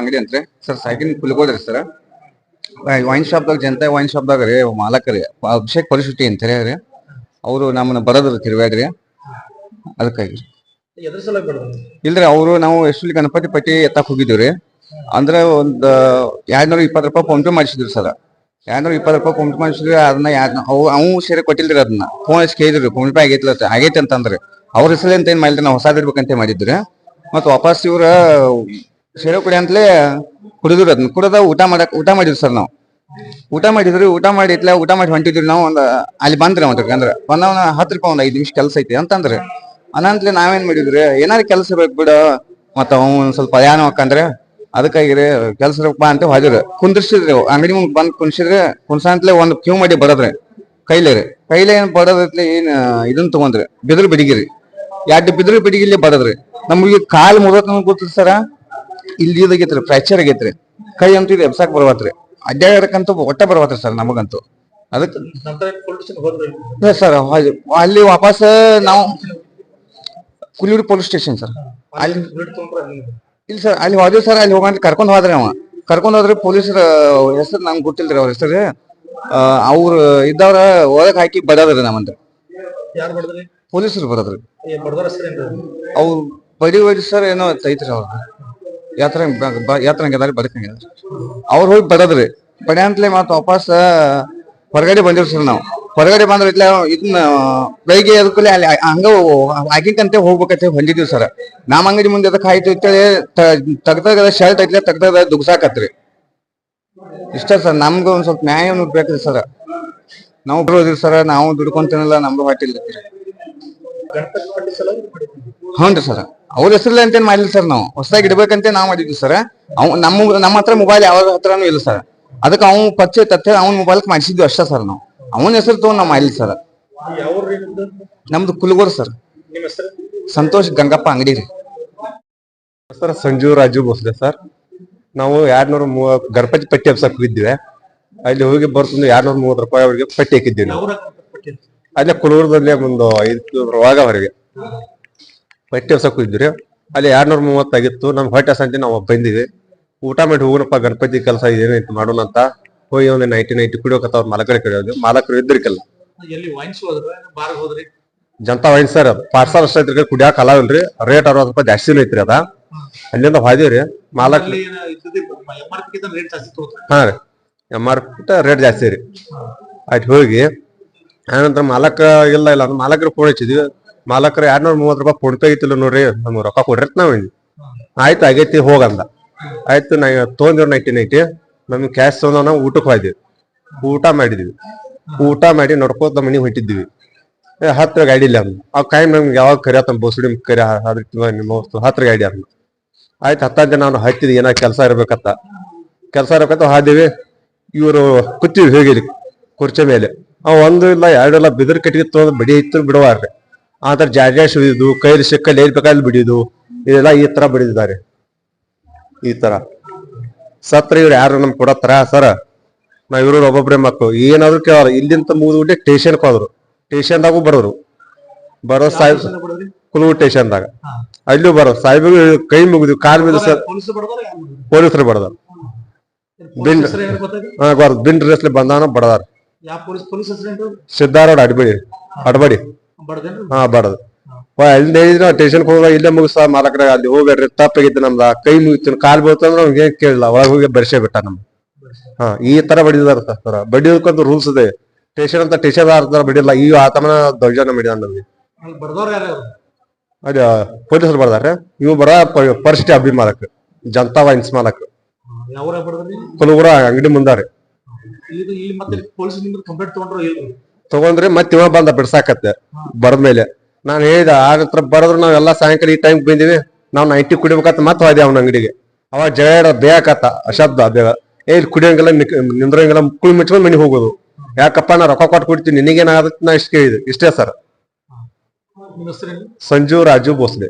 ಅಂಗಡಿ ಅಂತ್ರಿ. ಸರ್ ಸೈಕಿನ್ ಕುಲ್ಗೋದ್ರಿ ಸರ್. ವೈನ್ ಶಾಪ್ದಾಗ ಜನತೆ ವೈನ್ ಶಾಪ್ದಾಗ ರೀ ಮಾಲಕರಿ ಅಭಿಷೇಕ್ ಪರಿಶುಟ್ಟಿ ಅಂತ ರೀ ಅವರು. ನಮ್ಮನ್ನ ಬರೋದ್ರಿ ತಿರುಗಾಡ್ರಿ ಅದಕ್ಕಾಗಿ. ಇಲ್ರಿ, ಅವರು ನಾವು ಎಷ್ಟು ಗಣಪತಿ ಪಟ್ಟಿ ಎತ್ತಕ್ ಹೋಗಿದ್ವಿ ರೀ. ಅಂದ್ರೆ ಒಂದ್, ಎರಡ್ನೂರ ಇಪ್ಪತ್ತು ರೂಪಾಯಿ ಫೋನ್ ಪೇ ಮಾಡಿಸಿದ್ರಿ ಸರ್. ಎರಡ್ನೂರ ಇಪ್ಪತ್ತು ರೂಪಾಯಿ ಫೋನ್ ಪೇ ಮಾಡಿಸಿದ್ರಿ ಅದನ್ನ ಯಾರ್, ಅವು ಸೇರಿ ಕೊಟ್ಟಿಲ್ರಿ ಅದನ್ನ. ಫೋನ್ ಎಷ್ಟು ಕೇಳಿದ್ರಿ ಫೋನ್ ಪೇ ಆಗೈತಿ ಆಗೈತೆ ಅಂತಂದ್ರಿ. ಅವ್ರ ಹೆಸರು ಅಂತ ಏನ್ ಮಾಡಿದ್ರಿ ನಾವು ಹೊಸದಿರ್ಬೇಕಂತ ಮಾಡಿದ್ರಿ ಮತ್ತೆ ವಾಪಸ್ ಇವ್ರ ಸೇರೆ ಕುಡಿ ಅಂತಲೇ ಕುಡಿದ್ರು ಅದನ್ನ. ಕುಡದ ಊಟ ಮಾಡಕ್ ಊಟ ಮಾಡಿದ್ರು ಸರ್ ನಾವು. ಊಟ ಮಾಡಿದ್ರಿ, ಊಟ ಮಾಡಿ ಊಟ ಮಾಡಿ ಹೊಂಟಿದ್ರಿ ನಾವು ಒಂದ್, ಅಲ್ಲಿ ಬಂದ್ರಿ ಅವ್ರಿಗೆ ಅಂದ್ರೆ. ಬಂದವನ ಹತ್ತು ರೂಪಾಯಿ ಒಂದ್ ಐದ್ ನಿಮಿಷ ಕೆಲಸ ಐತಿ ಅಂತಂದ್ರೆ. ಅನಂತ್ಲೆ ನಾವೇನ್ ಮಾಡಿದ್ರಿ? ಏನಾರ ಕೆಲಸ ಬೇಕು ಬಿಡ. ಮತ್ತ ಅವನು ಸ್ವಲ್ಪ ಯಾನ ಹಾಕಂದ್ರೆ ಅದಕ್ಕಾಗಿ ಕೆಲ್ಸ ಬಾ ಅಂತ ಹೋದ್ರು ಕುಂದ್ರಿಸಿದ್ರಿ ಅಂಗಡಿ ಮುಂದೆ ಬಂದ್ ಕುಂದ್ರಿಸಿದ್ರಿ. ಕುನ್ಸಂತ್ಲೆ ಒಂದ್ ಕ್ಯೂ ಮಾಡಿ ಬಡದ್ರಿ. ಕೈಲೇ ರೀ. ಕೈಲೇ ಏನು ಬಡದತ್ಲೆ ಏನ್ ಇದನ್ ತಗೊಂಡ್ರಿ? ಬಿದ್ರ ಬಿಡಿಗಿರಿ. ಎರಡು ಬಿದ್ರ ಬಿಡಿಗಿಲಿ ಬಡದ್ರಿ. ನಮಗೆ ಕಾಲ್ ಮುರತ್ ಗೊತ್ತಿರ್ ಸರ? ಇಲ್ಲಿ ಇದಾಗೈತ್ರಿ ಫ್ರಾಕ್ಚರ್ ಆಗೈತ್ರಿ. ಕೈ ಅಂತೂ ಇದು ಎಬ್ಸಾಕ್ ಬರ್ವಾತ್ರಿ. ಅಡ್ಡಾಡಕ್ಕಂತೂ ಒಟ್ಟ ಬರ್ವಾತ್ರಿ ಸರ್ ನಮಗಂತೂ. ಅದಕ್ಕೆ ಸರ್ ಅಲ್ಲಿ ವಾಪಸ್ ನಾವು ಕುಲಿಯೂರು ಪೊಲೀಸ್ ಸ್ಟೇಷನ್ ಸರ್. ಅಲ್ಲಿ ಇಲ್ಲ ಸರ್ ಅಲ್ಲಿ ಹೋದ್ರಿ ಸರ್ ಅಲ್ಲಿ ಹೋಗಂತ ಕರ್ಕೊಂಡು ಹೋದ್ರಿ ಅವ. ಕರ್ಕೊಂಡು ಹೋದ್ರಿ ಪೊಲೀಸರ ಹೆಸರು ನಂಗೆ ಗೊತ್ತಿಲ್ರಿ ಅವ್ರ ಹೆಸರು. ಅವ್ರು ಇದ್ದವ್ರ ಒಳಗ್ ಹಾಕಿ ಬಡದ್ರಿ? ನಮ್ಮಂತ ಪೊಲೀಸರು ಬರೋದ್ರಿ. ಅವ್ರು ಬಡಿ ಸರ್ ಏನೋ ಐತ್ರಿ ಅವ್ರ. ಯಾತ್ರ ಯಾತ್ರ ಹಂಗದಾರಿ ಬದುಕಂಗಿದಾರಿ ಅವ್ರು ಹೋಗಿ ಬಡದ್ರಿ ಬಡಿಯಂತಲೇ ಮತ್ತೆ ವಾಪಸ್ ಹೊರಗಡೆ ಬಂದಿರ್ತೀವಿ ಸರ್ ನಾವು. ಹೊರಗಡೆ ಬಂದ್ರೆ ಇಟ್ಲ ಇದನ್ನ ಬೆಳಿಗ್ಗೆ ಅದಕ್ಕೆ ಅಲ್ಲಿ ಹಂಗ ಹಾಕಿಕಂತೆ ಹೋಗ್ಬೇಕಂತ ಹೊಂದಿದ್ವಿ ಸರ್. ನಮ್ಮ ಅಂಗಡಿ ಮುಂದೆ ಅದಕ್ಕೆ ಆಯ್ತು ಇತ್ತೇಳಿ ತಗ್ದಾಗ ಶರ್ಟ್ ಐತ್ಲೆ ತೆಗ್ದಾಗ ದುಗ್ಸಾಕತ್ರಿ. ಇಷ್ಟ ಸರ್, ನಮ್ಗೆ ಒಂದ್ ಸ್ವಲ್ಪ ನ್ಯಾಯ ಬೇಕ್ರಿ ಸರ್. ನಾವು ಬರೋದಿಲ್ಲ ಸರ್, ನಾವು ದುಡ್ಕೊಂತೇನಲ್ಲ ನಮ್ದು ಹಾಟಿಲ್ಲ ಹ್ಞೂ ರೀ ಸರ್. ಅವ್ರ ಹೆಸರಲ್ಲೇ ಅಂತೇನು ಮಾಡಿಲ್ಲ ಸರ್ ನಾವು. ಹೊಸದಾಗಿ ಇಡ್ಬೇಕಂತ ನಾವು ಮಾಡಿದ್ವಿ ಸರ್. ಅವ್ ನಮ್ಮ ನಮ್ಮ ಹತ್ರ ಮೊಬೈಲ್ ಯಾವ ಹತ್ರನು ಇಲ್ಲ ಸರ್. ಅದಕ್ಕೆ ಅವ್ನು ಪರಿಚಯ ತತ್ತೆ ಅವ್ನ ಮೊಬೈಲ್ ಮಾಡಿಸಿದ್ವಿ ಅಷ್ಟೇ ಸರ್ ನಾವು. ಅವನ ಹೆಸರು ತಗೊಂಡು ನಾವು ಮಾಡಿಲ್ಲ ಸರ್. ನಿಮ್ದು ಕುಲಗೋರ್ ಸರ್. ನಿಮ್ಮ ಹೆಸರು ಸಂತೋಷ್ ಗಂಗಪ್ಪ ಅಂಗಡಿ ರೀ. Sir Sanju Raju Bhosle sir. ನಾವು ಎರಡ್ನೂರ ಮೂವ ಗಣಪತಿ ಪಟ್ಟಿ ಹಬ್ಸಕ್ ಹೋಗಿದ್ವಿ. ಅಲ್ಲಿ ಹೋಗಿ ಬರ್ತಂದು ಎರಡ್ನೂರ ಮೂವತ್ತು ರೂಪಾಯಿ ಅವರಿಗೆ ಪಟ್ಟಿ ಹಾಕಿದ್ವಿ ನಾವು. ಅಲ್ಲೇ ಕುಲೂರದಲ್ಲಿ ಒಂದು ಐದು ಕಿಲೋಮೀಟರ್ ಒಳಗ ಹೊರಗೆ ಪಟ್ಟಿ ಹೊಸಕ್ಕೂ ಇದ್ರಿ. ಅಲ್ಲಿ ಎರಡ್ನೂರ ಮೂವತ್ತಾಗಿತ್ತು ನಮ್ ಹೊಟ್ಟೆ ಸಂಜೆ ನಾವು ಬಂದಿವಿ ಊಟ ಮಾಡಿ ಹೋಗೋಣಪ್ಪ ಗಣಪತಿ ಕೆಲಸ ಏನೈತಿ ಮಾಡೋಣ ಅಂತ ಹೋಗಿ ಒಂದು ನೈಟಿ ನೈಟಿ ಕುಡಿಯೋಕತ್ತ ಅವ್ರ ಮಾಲಕರ ಕಡೆ ಹೋದ್ವಿ ಮಾಲಕರು ಇದ್ರಿಕಲ್ಲ ಜನತಾ ವೈನ್ ಸರ್ ಅದು. ಪಾರ್ಸಲ್ ಅಷ್ಟ ಐತ್ರಿ ಕುಡಿಯಾಕ ಅಲಾವಿಲ್ರಿ ರೇಟ್ ಅರವತ್ತು ರೂಪಾಯಿ ಜಾಸ್ತಿ ಐತ್ರಿ ಅದ. ಅಲ್ಲಿಂದ ಹೋದಿವ್ರಿ ಮಾಲಕ್ ಹಾ ರೀ. ಎಂ ಆರ್ ಪಿ ರೇಟ್ ಜಾಸ್ತಿ ರೀ. ಆಯ್ತು ಹೋಗಿ. ಆನಂತರ ಮಾಲಕ ಇಲ್ಲ ಇಲ್ಲ ಮಾಲಕರು ಫೋನ್ ಹಚ್ಚಿದ್ವಿ. ಮಾಲಕರು ಎರಡ್ನೂರ ಮೂವತ್ತು ರೂಪಾಯಿ ಫೋನ್ ಪೇ ಐತಿಲ್ಲ ನೋಡ್ರಿ, ನಮ್ಗೆ ರೊಕ್ಕ ಕೊಡ್ರಿ ನಾವು. ಆಯ್ತು, ಆಗೈತಿ ಹೋಗಂದ ಆಯ್ತು, ನಾ ತೊಗೊಂಡಿವ್ರಿ ನೈಟಿ ನೈಟಿ ನಮ್ಗೆ ಕ್ಯಾಶ್ ತೊಗೊಂಡ ನಾವು ಊಟಕ್ಕೆ ಹೋದ್ವಿ ಊಟ ಮಾಡಿದ್ವಿ. ಊಟ ಮಾಡಿ ನಡ್ಕೋತ ಮನೆಗೆ ಹೊಂಟಿದ್ವಿ. ಹತ್ರ ಗಾಡಿ ಇಲ್ಲ ಆ ಕಾಯಿ ನಮ್ಗೆ ಯಾವಾಗ ಕರಿಯತ್ತ ಬೋಸಡಿ ಕರಿ ಅದ್ರ ನಿಮ್ಮ ಹತ್ರ ಗಾಡಿ ಅಂದ್ ಆಯ್ತು ಹತ್ತಾರು ಜನ ನಾನು ಹತ್ತಿದ್ವಿ ಏನೋ ಕೆಲಸ ಇರ್ಬೇಕತ್ತ ಕೆಲಸ ಇರ್ಬೇಕಂತ ಹಾದಿವಿ. ಇವರು ಕೂತೀವಿ ಹೋಗಿದ್ವಿ ಕುರ್ಚೆ ಮೇಲೆ. ಅವ್ ಒಂದು ಇಲ್ಲ, ಎರಡು ಇಲ್ಲ ಬಿದಿರು ಕಟ್ಟಿಗೆ ತೊಗೊಂಡು ಬಡಿ ಇತ್ತು ಬಿಡುವಾರ್ರಿ. ಆತರ ಜಾರ್ಜಾಸ್ ಹಿಡಿದು ಕೈಲಿ ಸಿಕ್ಕಲ್ಲಿ ಏರ್ಬೇಕಲ್ಲಿ ಬೇಕಾದ್ರೆ ಬಿಡಿದು ಇದೆಲ್ಲ ಈ ತರ ಬಿಡಿದಿದ್ದಾರೆ. ಈ ತರ ಸತ್ರ ಇವ್ರು ಯಾರು ನಮ್ ಕೊಡತ್ತಾರ? ಸರ ನಾವ್ ಇವ್ರು ಒಬ್ಬೊಬ್ಬರೇ ಮಕ್ಕಳು. ಏನಾದ್ರು ಕೇಳೋರು. ಇಲ್ಲಿಂದ ಮುಗಿದ್ಬಿಟ್ಟೆ ಸ್ಟೇಷನ್ಗೆ ಹೋದ್ರು. ಸ್ಟೇಷನ್ದಾಗೂ ಬರೋರು. ಬರೋ ಸಾಹೇಬ್ ಸ್ಟೇಷನ್ ಸ್ಟೇಷನ್ದಾಗ ಅಲ್ಲೂ ಬರೋ ಸಾಹೇಬ್ರು ಕೈ ಮುಗಿದ್ವಿ ಕಾಲ್ ಮೇಲೆ ಸರ್. ಪೊಲೀಸರು ಬಡದಾರ ಬಿಂಡ್. ಏನು ಹಾ. ಬಿನ್ ರೇಸ್ಲಿ ಬಂದಾನ ಬಡದಾರ. ಏನು ಸಿದ್ದಾರೋಡ್ ಅಡ್ಬೇಡಿ ಅಡ್ಬಡಿ ಹಾ ಬಡದ. ಅಲ್ಲಿ ಹೇಳಿದ್ರ ಸ್ಟೇಷನ್ ಹೋಗ ಇಲ್ಲೇ ಮುಗಿಸ ಮಾಲಕರ ಅಲ್ಲಿ ಹೋಗ್ಬೇಡ್ರಿ ತಪ್ಪಾಗಿತ್ತು ನಮ್ದ. ಕೈ ಮುಗಿತು ಕಾಲ್ ಬೀಳ್ತಂದ್ರ ಅವ್ನಿಗೆ ಏನ್ ಕೇಳಿಲ್ಲ ಒಳಗ್ ಹೋಗಿ ಬರ್ಸೇ ಬಿಟ್ಟ ನಮ್ ಹಾ ಈ ತರ ಬಡಿದಾರ ಸರ್ ಬಡಿಯೋದಕ್ಕಂತ ರೂಲ್ಸ್ ಇದೆ. ಸ್ಟೇಷನ್ ಅಂತ ಟೇಷನ್ ಆರ್ತಾರ ಬಡಿಲ್ಲ ಈ ಆತಮನ ದೌರ್ಜನ್ಯ ಮಾಡಿದ ನಮ್ಗೆ? ಅದ ಪೊಲೀಸರು ಬರ್ದಾರ ಇವ್ ಬರ ಪರಿಸ್ಥಿತಿ ಅಭಿ ಮಾಲಕ್ ಜನತಾ ವೈನ್ಸ್ ಮಾಲಕ್. ಕುಲಗುರ ಅಂಗಡಿ ಮುಂದಾರಿ. ಮತ್ತೆ ತಗೊಂಡ್ರು ಇಲ್ರಿ ತಗೊಂಡ್ರಿ ಮತ್ ಇವ ಬಂದ ಬಿಡ್ಸಾಕತ್ತೆ ಬರದ್ಮೇಲೆ. ನಾನ್ ಹೇಳಿದ ಆ ಹತ್ರ ಬರದ್ರು ನಾವೆಲ್ಲ ಸಾಯಂಕಾಲ ಈ ಟೈಮ್ ಬಂದಿವಿ ನಾವು ನೈಟಿ ಕುಡಿಬೇಕಂತ ಮತ್ತೆ ಹೋದೆ ಅವನ ಅಂಗಡಿಗೆ. ಅವಾಗ ಜಗಳ ಬೇಕತ್ತ ಅಶಬ್ದ ಬೇಗ ಏ ಇಲ್ಲಿ ಕುಡಿಯಂಗಿಲ್ಲ ನಿಂದ್ರಂಗಿಲ್ಲ ಮುಕ್ಕಳು ಮುಚ್ಕೊಂಡ್ ಮನೆಗೆ ಹೋಗೋದು. ಯಾಕಪ್ಪ ನಾ ರೊಕ್ಕ ಕೊಟ್ಟು ಕುಡಿತೀನಿ ನಿನಗೇನಾಗತ್ತೆ ನಾ ಇಷ್ಟ ಕೇಳಿದೆ. ಇಷ್ಟೇ ಸರ್. ಸಂಜು ರಾಜು ಭೋಸ್ಲೆ.